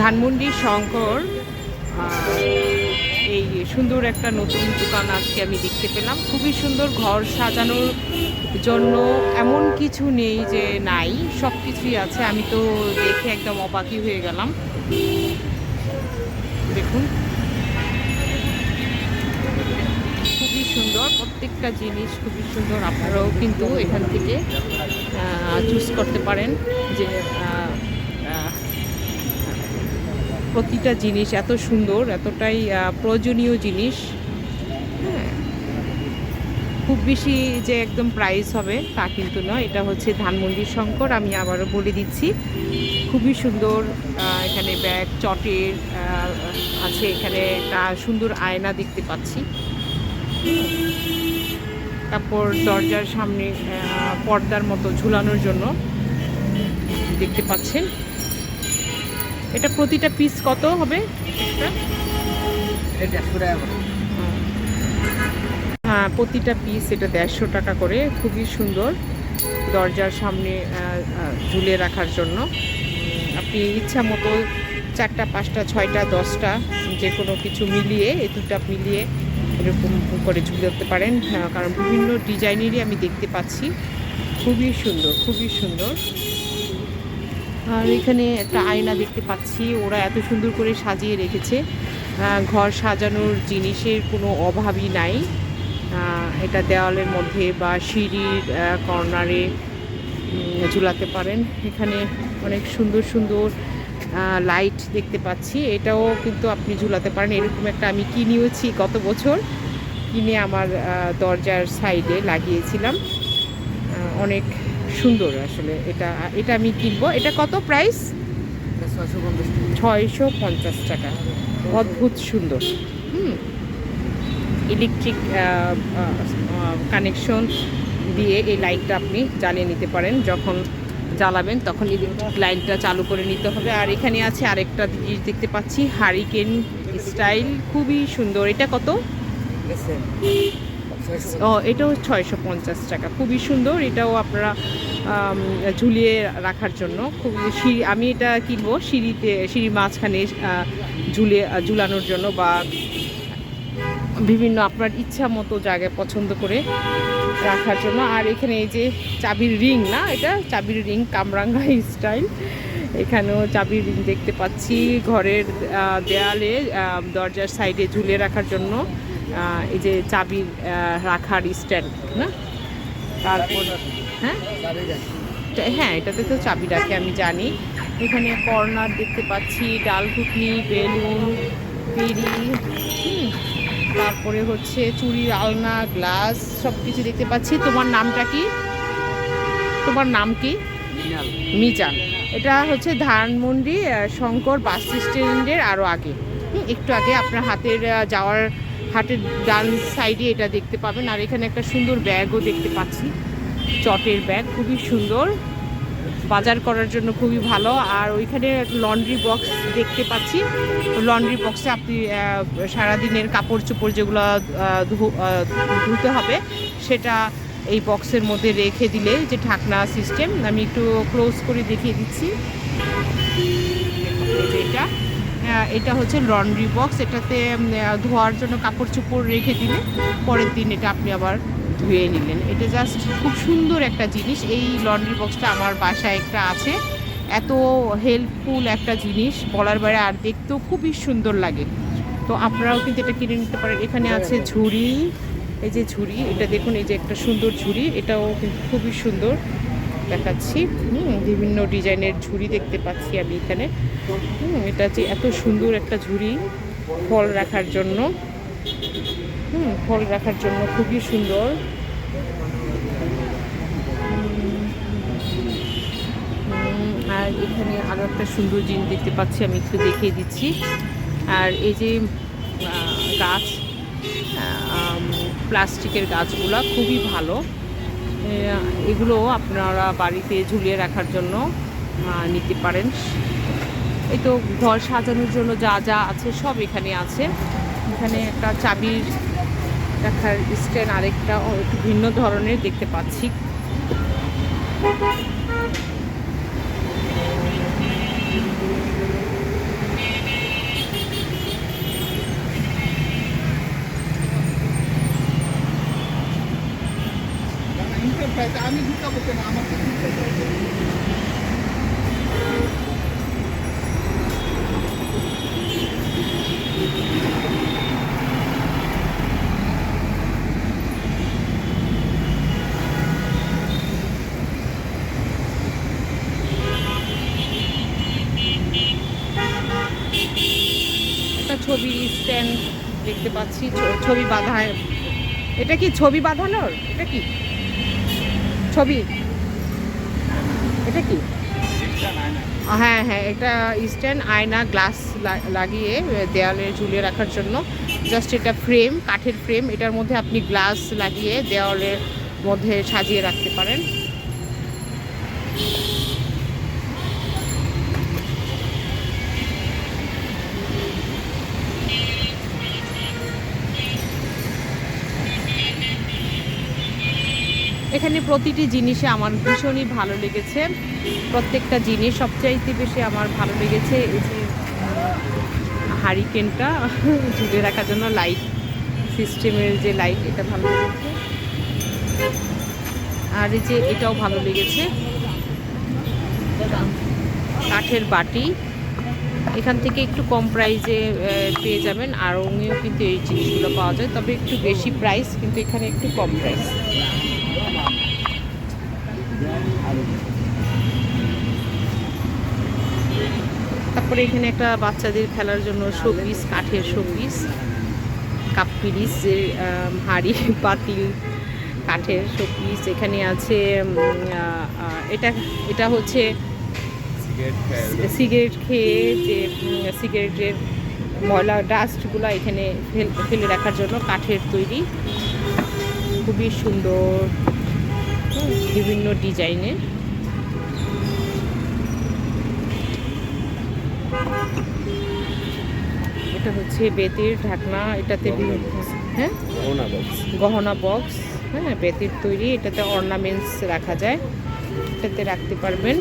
ধানমন্ডি শঙ্কর এই সুন্দর একটা নতুন দোকান আজকে আমি দেখতে পেলাম। খুবই সুন্দর ঘর সাজানোর জন্য এমন কিছু নেই যে নাই সব কিছুই আছে। আমি তো দেখে একদম অবাকই হয়ে গেলাম। দেখুন। প্রত্যেকটা জিনিস খুবই সুন্দর, আপনারাও কিন্তু এখান থেকে চুজ করতে পারেন যে প্রতিটা জিনিস এত সুন্দর, এতটাই প্রয়োজনীয় জিনিস। হ্যাঁ। খুব বেশি যে একদম প্রাইস হবে তা কিন্তু নয়, এটা হচ্ছে ধানমন্ডি শঙ্কর, আমি আবারও বলে দিচ্ছি। খুবই সুন্দর এখানে ব্যাগ, চটের আছে এখানে একটা সুন্দর আয়না দেখতে পাচ্ছি। তারপর দরজার সামনে পর্দার মতো ঝুলানোর জন্য দেখতে পাচ্ছেন। এটা প্রতিটা পিস কত হবে? এটা দেড়শো হ্যাঁ প্রতিটা পিস এটা দেড়শো টাকা করে। খুবই সুন্দর দরজার সামনে ঝুলে রাখার জন্য। আপনি ইচ্ছা মতো চারটা পাঁচটা ছয়টা দশটা যে কোনো কিছু মিলিয়ে এই দুটা মিলিয়ে এরকম করে ঝুলে রাখতে পারেন কারণ বিভিন্ন ডিজাইনেরই আমি দেখতে পাচ্ছি। খুবই সুন্দর খুবই সুন্দর। আর এখানে একটা আয়না দেখতে পাচ্ছি, ওরা এত সুন্দর করে সাজিয়ে রেখেছে। ঘর সাজানোর জিনিসের কোনো অভাবই নাই। এটা দেওয়ালের মধ্যে বা সিঁড়ির কর্নারে ঝুলাতে পারেন। এখানে অনেক সুন্দর সুন্দর লাইট দেখতে পাচ্ছি। এটাও কিন্তু আপনি ঝুলাতে পারেন। এরকম একটা আমি কিনেওছি গত বছর। কিনে আমার দরজার সাইডে লাগিয়েছিলাম। অনেক সুন্দর আসলে এটা। এটা আমি কিনবো। এটা কত প্রাইস ছয়শো পঞ্চাশ টাকা। অদ্ভুত সুন্দর। হুম। ইলেকট্রিক কানেকশন দিয়ে এই লাইটটা আপনি জ্বালিয়ে নিতে পারেন। যখন জ্বালাবেন তখন ইলেকট্রিক লাইনটা চালু করে নিতে হবে। আর এখানে আছে আরেকটা জিনিস দেখতে পাচ্ছি হারিকেন স্টাইল খুবই সুন্দর। এটা কত? ও এটাও ছয়শো পঞ্চাশ টাকা। খুবই সুন্দর এটাও আপনারা ঝুলিয়ে রাখার জন্য। খুবই সিঁড়ি আমি এটা কিনবো সিঁড়িতে সিঁড়ির মাঝখানে আহ, ঝুলে ঝুলানোর জন্য বা বিভিন্ন আপনার ইচ্ছা মতো জায়গায় পছন্দ করে রাখার জন্য। আর এখানে এই যে চাবির রিং না এটা? চাবির রিং কামরাঙ্গা স্টাইল। এখানেও চাবির রিং দেখতে পাচ্ছি। ঘরের দেয়ালে দরজার সাইডে ঝুলে রাখার জন্য এই যে চাবির রাখার স্ট্যান্ড না? তারপর হ্যাঁ? হ্যাঁ এটাতে তো চাবি রাখে আমি জানি। এখানে কর্নার দেখতে পাচ্ছি ডাল ঘুটনি বেলুন বিড়ি হুম, তারপরে হচ্ছে চুড়ির আলনা গ্লাস সব কিছু দেখতে পাচ্ছি। তোমার নামটা কি? তোমার নাম কি? মিজান। এটা হচ্ছে ধানমন্ডি শঙ্কর বাস স্ট্যান্ডের আরও আগে। একটু আগে আপনার হাতের যাওয়ার হাটের ডান সাইডে এটা দেখতে পাবেন। আর এখানে একটা সুন্দর ব্যাগও দেখতে পাচ্ছি। চটের ব্যাগ খুবই সুন্দর। বাজার করার জন্য খুবই ভালো। আর ওইখানে লন্ড্রি বক্স দেখতে পাচ্ছি। লন্ড্রি বক্সে আপনি সারাদিনের কাপড় চোপড় যেগুলো ধুতে হবে, সেটা এই বক্সের মধ্যে রেখে দিলে যে ঢাকনা সিস্টেম আমি একটু ক্লোজ করে দেখিয়ে দিচ্ছি। এটা এটা হচ্ছে লন্ড্রি বক্স এটাতে ধোয়ার জন্য কাপড় চোপড় রেখে দিলে পরের দিন এটা আপনি আবার ধুয়ে নিলেন। এটা জাস্ট খুব সুন্দর একটা জিনিস। এই লন্ড্রি বক্সটা আমার বাসায় একটা আছে। এত হেল্পফুল একটা জিনিস। বলার বাইরে আর দেখতেও খুবই সুন্দর লাগে। তো আপনারাও কিন্তু এটা কিনে নিতে পারেন। এখানে আছে ঝুড়ি। এই যে ঝুড়ি এটা দেখুন এই যে একটা সুন্দর ঝুড়ি। এটাও কিন্তু খুবই সুন্দর। দেখাচ্ছি। হুম বিভিন্ন ডিজাইনের ঝুড়ি দেখতে পাচ্ছি আমি এখানে। হুম এটা যে এত সুন্দর একটা ঝুড়ি। ফল রাখার জন্য। হুম ফল রাখার জন্য খুবই সুন্দর। আর এখানে আরও একটা সুন্দর জিনিস দেখতে পাচ্ছি, আমি একটু দেখিয়ে দিচ্ছি। আর এই যে গাছ প্লাস্টিকের গাছগুলো খুবই ভালো। এগুলো আপনারা বাড়িতে ঝুলিয়ে রাখার জন্য নিতে পারেন। এই তো ঘর সাজানোর জন্য যা যা আছে সব এখানে আছে। এখানে একটা চাবির রাখার স্ট্যান্ড আরেকটা একটু ভিন্ন ধরনের দেখতে পাচ্ছি। আমি ঢুকাবো কেন? আমাকে একটা ছবির স্ট্যান্ড দেখতে পাচ্ছি, ছবি বাঁধায়। এটা কি ছবি বাঁধানোর? এটা কি? ছবি? এটা কি? হ্যাঁ হ্যাঁ এটা স্ট্যান্ড আয়না গ্লাস লাগিয়ে দেওয়ালে ঝুলিয়ে রাখার জন্য। জাস্ট এটা ফ্রেম কাঠের ফ্রেম এটার মধ্যে আপনি গ্লাস লাগিয়ে দেওয়ালের মধ্যে সাজিয়ে রাখতে পারেন। এখানে প্রতিটি জিনিসে আমার ভীষণই ভালো লেগেছে। প্রত্যেকটা জিনিস সবচাইতে বেশি আমার ভালো লেগেছে এই যে হারিকেনটা ঝুলে রাখার জন্য লাইট সিস্টেমের যে লাইট, এটা ভালো লেগেছে। আর এই যে এটাও ভালো লেগেছে। কাঠের বাটি। এখান থেকে একটু কম প্রাইসে পেয়ে যাবেন। আর অঙ্গেও কিন্তু এই জিনিসগুলো পাওয়া যায়। তবে একটু বেশি প্রাইস, কিন্তু এখানে একটু কম প্রাইস। তারপরে এখানে একটা বাচ্চাদের খেলার জন্য শোপিস কাঠের শোপিস কাপ পিরিস যে হাঁড়ি পাতিল কাঠের শোপিস। এখানে আছে এটা এটা হচ্ছে সিগারেট খেয়ে যে সিগারেটের ময়লা ডাস্টগুলো এখানে ফেল- ফেলে রাখার জন্য কাঠের তৈরি। খুবই সুন্দর বিভিন্ন ডিজাইনের। এটা হচ্ছে বেতের ঢাকনা এটাতে হ্যাঁ? গহনা বক্স হ্যাঁ বেতের তৈরি এটাতে অর্নামেন্টস রাখা যায়। এটাতে রাখতে পারবেন।